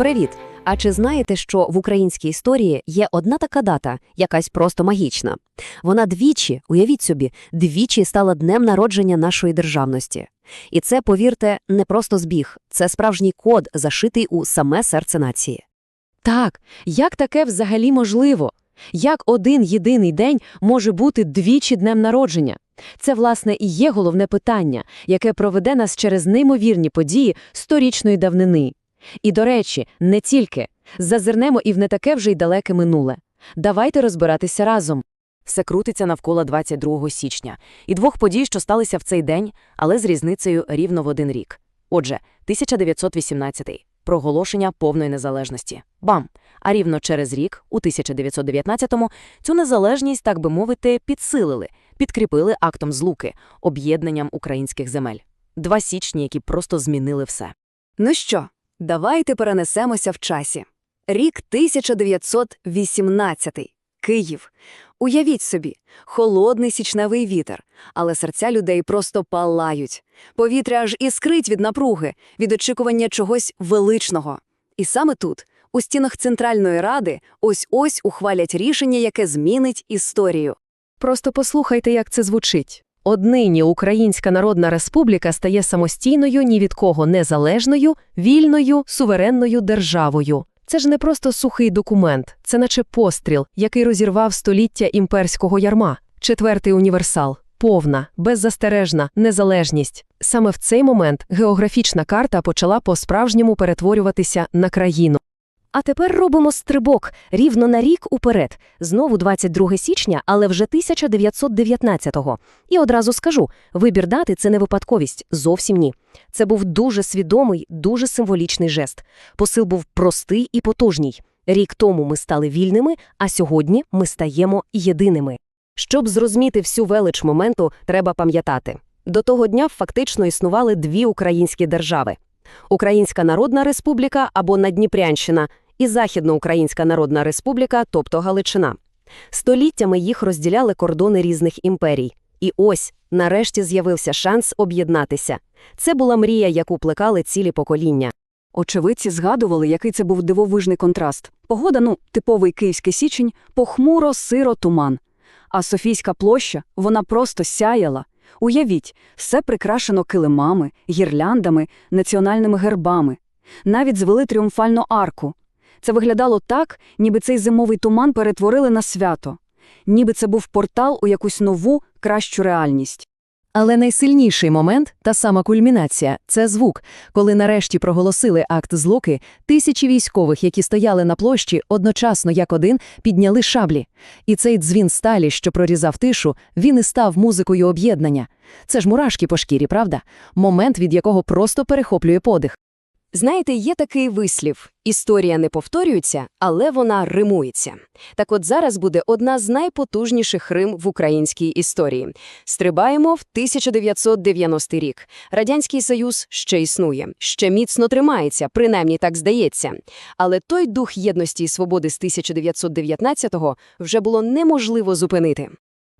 Привіт! А чи знаєте, що в українській історії є одна така дата, якась просто магічна? Вона двічі, уявіть собі, двічі стала днем народження нашої державності. І це, повірте, не просто збіг, це справжній код, зашитий у саме серце нації. Так, як таке взагалі можливо? Як один єдиний день може бути двічі днем народження? Це, власне, і є головне питання, яке проведе нас через неймовірні події сторічної давнини. І, до речі, не тільки. Зазирнемо і в не таке вже й далеке минуле. Давайте розбиратися разом. Все крутиться навколо 22 січня і двох подій, що сталися в цей день, але з різницею рівно в один рік. Отже, 1918 – проголошення повної незалежності. Бам! А рівно через рік, у 1919-му, цю незалежність, так би мовити, підсилили, підкріпили актом злуки, об'єднанням українських земель. Два січні, які просто змінили все. Ну що, давайте перенесемося в часі. Рік 1918. Київ. Уявіть собі, холодний січневий вітер, але серця людей просто палають. Повітря аж іскрить від напруги, від очікування чогось величного. І саме тут, у стінах Центральної Ради, ось-ось ухвалять рішення, яке змінить історію. Просто послухайте, як це звучить. Однині Українська Народна Республіка стає самостійною, ні від кого незалежною, вільною, суверенною державою. Це ж не просто сухий документ, це наче постріл, який розірвав століття імперського ярма. Четвертий універсал. Повна, беззастережна незалежність. Саме в цей момент географічна карта почала по-справжньому перетворюватися на країну. А тепер робимо стрибок рівно на рік уперед. Знову 22 січня, але вже 1919-го. І одразу скажу, вибір дати – це не випадковість, зовсім ні. Це був дуже свідомий, дуже символічний жест. Посил був простий і потужній. Рік тому ми стали вільними, а сьогодні ми стаємо єдиними. Щоб зрозуміти всю велич моменту, треба пам'ятати. До того дня фактично існували дві українські держави. Українська Народна Республіка або Надніпрянщина і Західноукраїнська Народна Республіка, тобто Галичина. Століттями їх розділяли кордони різних імперій. І ось, нарешті, з'явився шанс об'єднатися. Це була мрія, яку плекали цілі покоління. Очевидці згадували, який це був дивовижний контраст. Погода, ну, типовий київський січень, похмуро, сиро, туман. А Софійська площа, вона просто сяяла. Уявіть, все прикрашено килимами, гірляндами, національними гербами. Навіть звели тріумфальну арку. Це виглядало так, ніби цей зимовий туман перетворили на свято. Ніби це був портал у якусь нову, кращу реальність. Але найсильніший момент, та сама кульмінація – це звук. Коли нарешті проголосили акт злуки, тисячі військових, які стояли на площі, одночасно як один, підняли шаблі. І цей дзвін сталі, що прорізав тишу, він і став музикою об'єднання. Це ж мурашки по шкірі, правда? Момент, від якого просто перехоплює подих. Знаєте, є такий вислів: історія не повторюється, але вона римується. Так от зараз буде одна з найпотужніших рим в українській історії. Стрибаємо в 1990 рік. Радянський Союз ще існує, ще міцно тримається, принаймні так здається. Але той дух єдності і свободи з 1919-го вже було неможливо зупинити.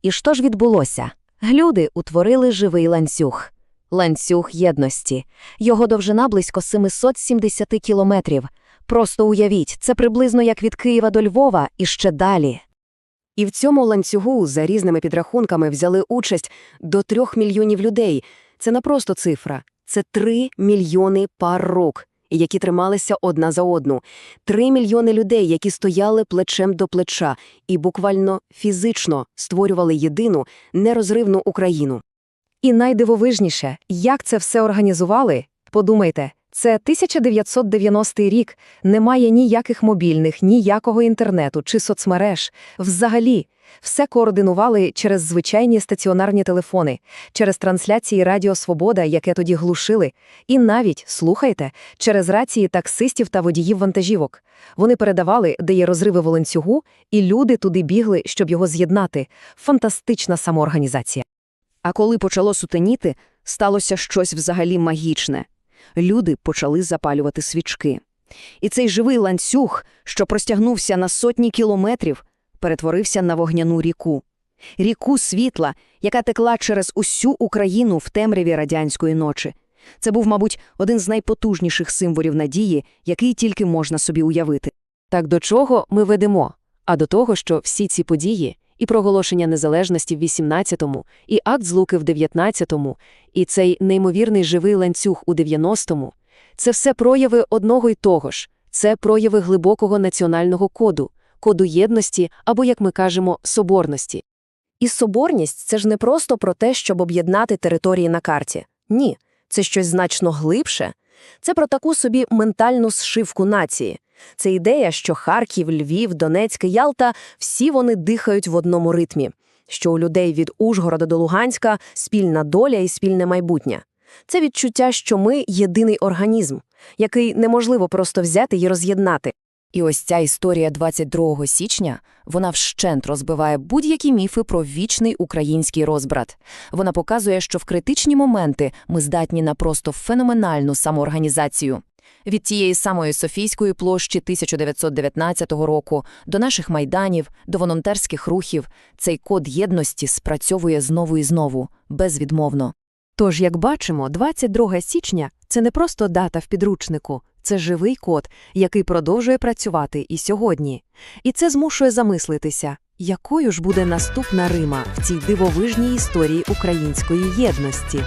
І що ж відбулося? Глюди утворили живий ланцюг. Ланцюг єдності. Його довжина близько 770 кілометрів. Просто уявіть, це приблизно як від Києва до Львова і ще далі. І в цьому ланцюгу за різними підрахунками взяли участь до трьох мільйонів людей. Це не просто цифра, це три мільйони пар рук, які трималися одна за одну. Три мільйони людей, які стояли плечем до плеча і буквально фізично створювали єдину нерозривну Україну. І найдивовижніше, як це все організували? Подумайте, це 1990 рік, немає ніяких мобільних, ніякого інтернету чи соцмереж. Взагалі, все координували через звичайні стаціонарні телефони, через трансляції Радіо Свобода, яке тоді глушили, і навіть, слухайте, через рації таксистів та водіїв вантажівок. Вони передавали, де є розриви в і люди туди бігли, щоб його з'єднати. Фантастична самоорганізація. А коли почало сутеніти, сталося щось взагалі магічне. Люди почали запалювати свічки. І цей живий ланцюг, що простягнувся на сотні кілометрів, перетворився на вогняну ріку. Ріку світла, яка текла через усю Україну в темряві радянської ночі. Це був, мабуть, один з найпотужніших символів надії, який тільки можна собі уявити. Так до чого ми ведемо? А до того, що всі ці події і проголошення незалежності в 18-му, і акт злуки в 19-му, і цей неймовірний живий ланцюг у 90-му – це все прояви одного й того ж. Це прояви глибокого національного коду, коду єдності або, як ми кажемо, соборності. І соборність – це ж не просто про те, щоб об'єднати території на карті. Ні, це щось значно глибше. Це про таку собі ментальну зшивку нації. Це ідея, що Харків, Львів, Донецьк Ялта – всі вони дихають в одному ритмі, що у людей від Ужгорода до Луганська спільна доля і спільне майбутнє. Це відчуття, що ми – єдиний організм, який неможливо просто взяти і роз'єднати. І ось ця історія 22 січня, вона вщент розбиває будь-які міфи про вічний український розбрат. Вона показує, що в критичні моменти ми здатні на просто феноменальну самоорганізацію. Від тієї самої Софійської площі 1919 року до наших майданів, до волонтерських рухів цей код єдності спрацьовує знову і знову, безвідмовно. Тож, як бачимо, 22 січня – це не просто дата в підручнику, це живий код, який продовжує працювати і сьогодні. І це змушує замислитися, якою ж буде наступна Рима в цій дивовижній історії української єдності.